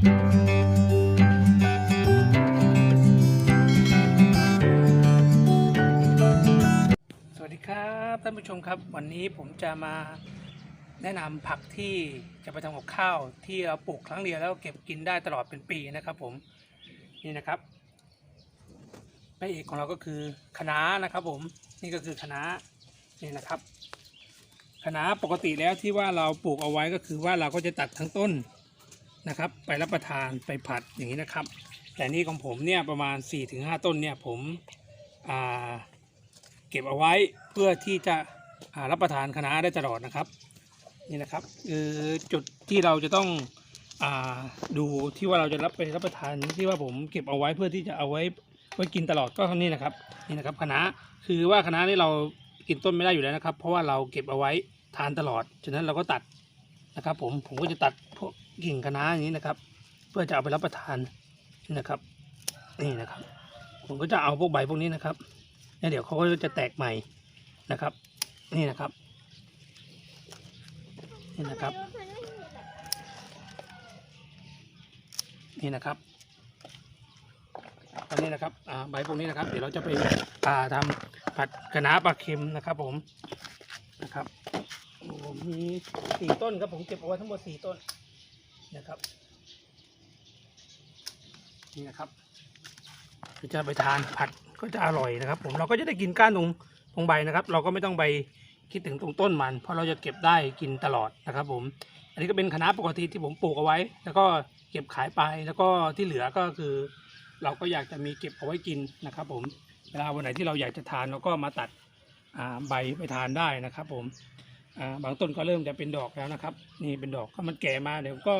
สวัสดีครับท่านผู้ชมครับ วันนี้ผมจะมาแนะนำผักที่จะไปทำกับข้าวที่เราปลูกครั้งเดียวแล้วเก็บกินได้ตลอดเป็นปีนะครับ ผมนี่นะครับพระเอกของเราก็คือคะน้านะครับ ผมนี่ก็คือคะน้านี่นะครับคะน้าปกติแล้วที่ว่าเราปลูกเอาไว้ก็คือว่าเราก็จะตัดทั้งต้น นะครับ ไปรับประทานไปผัดอย่างนี้นะครับ แต่นี่ของผมเนี่ยประมาณ 4-5 ต้นเนี่ยผมเก็บเอาไว้เพื่อที่จะรับประทานคณะได้ตลอดนะครับนี่นะครับคือจุดที่เราจะต้องอดูที่ว่าเราจะรับไปรับประทานที่ว่าผมเก็บเอาไว้เพื่อที่จะเอาไว้ไว้กินตลอดก็เท่านี้นะครับนี่นะครับคณะคือว่าคณะนี่เรากินต้นไม่ได้อยู่แล้วนะครับ เพราะว่าเราเก็บเอาไว้ทานตลอดฉะนั้นเราก็ตัดนะครับ ผมผมก็จะตัดพวก กิ่งคะน้าอย่างนี้นะครับ เพื่อจะเอาไปรับประทานนะครับ นี่นะครับ ผมก็จะเอาพวกใบพวกนี้นะครับแล้วเดี๋ยวเขาก็จะแตกใหม่นะครับ นี่นะครับ นี่นะครับ นี่นะครับอันนี้นะครับใบพวกนี้นะครับ เดี๋ยวเราจะไปอ่าทำผัดคะนาปลาเค็มนะครับ ผมนะครับโอ้มีสี่ต้นครับผมเก็บเอาไว้ทั้งหมดสี่ต้น นะครับ นี่นะครับจะไปทานผัดก็จะอร่อยนะครับ ผมเราก็จะได้กินก้านตรงตรงใบนะครับ เราก็ไม่ต้องไปคิดถึงตรงต้นมัน เพราะเราจะเก็บได้กินตลอดนะครับ ผม อันนี้ก็เป็นคณะปกติที่ผมปลูกเอาไว้ แล้วก็เก็บขายไปแล้วก็ที่เหลือก็คือ เราก็อยากจะมีเก็บเอาไว้กินนะครับ ผมเวลาวันไหนที่เราอยากจะทานเราก็มาตัดใบไปทานได้นะครับ ผม อ่าบางต้นก็เริ่มจะเป็นดอกแล้วนะครับ นี่เป็นดอกก็มันแก่มาเดี๋ยวก็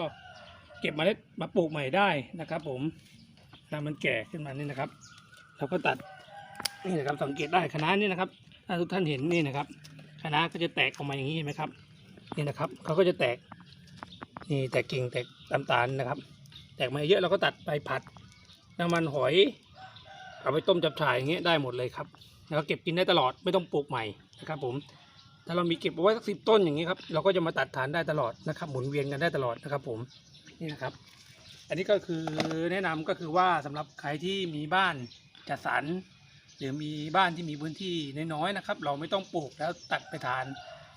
เก็บมเมล็ดมาปลูกใหม่ได้นะครับ ผมถ้ามันแก่ขึ้นมานี่นะครับเราก็ตัดนี่นะครับสังเกตได้คณะนี่นะครับ ถ้าทุกท่านเห็นนี่นะครับคณะก็จะแตกออกมาอย่างนี้เห็นไหมครับ นี่นะครับเขาก็จะแตกนี่แตกกิ่งแตกตามตาลนะครับ แตกมาเยอะเราก็ตัดไปผัดน้ำมันหอยเอาไปต้มจับฉ่ายอย่างเงี้ยได้หมดเลยครับ แล้วก็เก็บกินได้ตลอดไม่ต้องปลูกใหม่นะครับ ผม ถ้าเรามีเก็บเอาไว้สักสิบต้นอย่างนี้ครับเราก็จะมาตัดทานได้ตลอดนะครับ หมุนเวียนกันได้ตลอดนะครับ ผมนี่นะครับ อันนี้ก็คือแนะนำก็คือว่าสำหรับใครที่มีบ้านจัดสรรหรือมีบ้านที่มีพื้นที่น้อยๆนะครับ เราไม่ต้องปลูกแล้วตัดไปทาน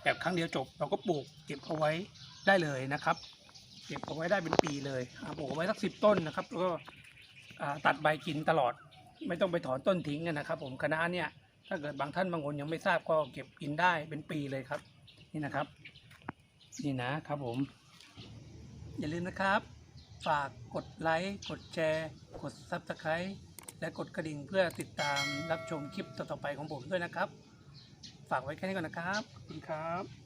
แบบครั้งเดียวจบ เราก็ปลูกเก็บเอาไว้ได้เลยนะครับ เก็บเอาไว้ได้เป็นปีเลยอ่าปลูกเอาไว้สักสิบต้นนะครับแล้วก็ตัดใบกินตลอด ไม่ต้องไปถอนต้นทิ้งนะครับ ผมคณะเนี่ย ถ้าเกิดบางท่านบางคนยังไม่ทราบก็เก็บกินได้เป็นปีเลยครับ นี่นะครับ นี่นะครับผม อย่าลืมนะครับ ฝากกดไลค์กดแชร์กด s u b สไครต์และกดกระดิ่งเพื่อติดตามรับชมคลิปต่อๆไปของผมด้วยนะครับ ฝากไว้แค่นี้ก่อนนะครับขอบคุณครับ